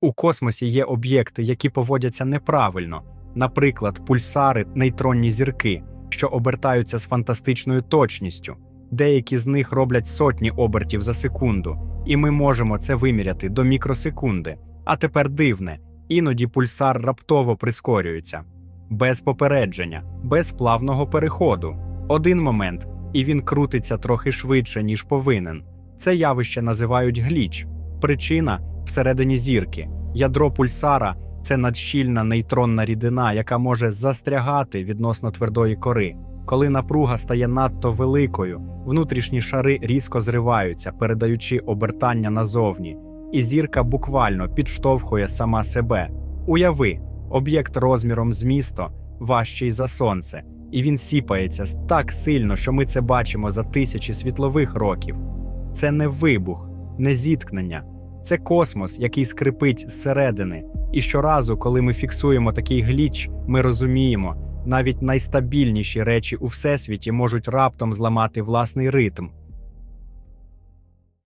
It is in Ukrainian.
У космосі є об'єкти, які поводяться неправильно, наприклад, пульсари, нейтронні зірки, що обертаються з фантастичною точністю. Деякі з них роблять сотні обертів за секунду, і ми можемо це виміряти до мікросекунди. А тепер дивне, іноді пульсар раптово прискорюється, без попередження, без плавного переходу. Один момент, і він крутиться трохи швидше, ніж повинен. Це явище називають гліч. Причина всередині зірки. Ядро пульсара це надщільна нейтронна рідина, яка може застрягати відносно твердої кори. Коли напруга стає надто великою, внутрішні шари різко зриваються, передаючи обертання назовні, і зірка буквально підштовхує сама себе. Уяви, об'єкт розміром з місто важчий за сонце, і він сіпається так сильно, що ми це бачимо за тисячі світлових років. Це не вибух, не зіткнення, це космос, який скрипить зсередини. І щоразу, коли ми фіксуємо такий гліч, ми розуміємо, навіть найстабільніші речі у всесвіті можуть раптом зламати власний ритм.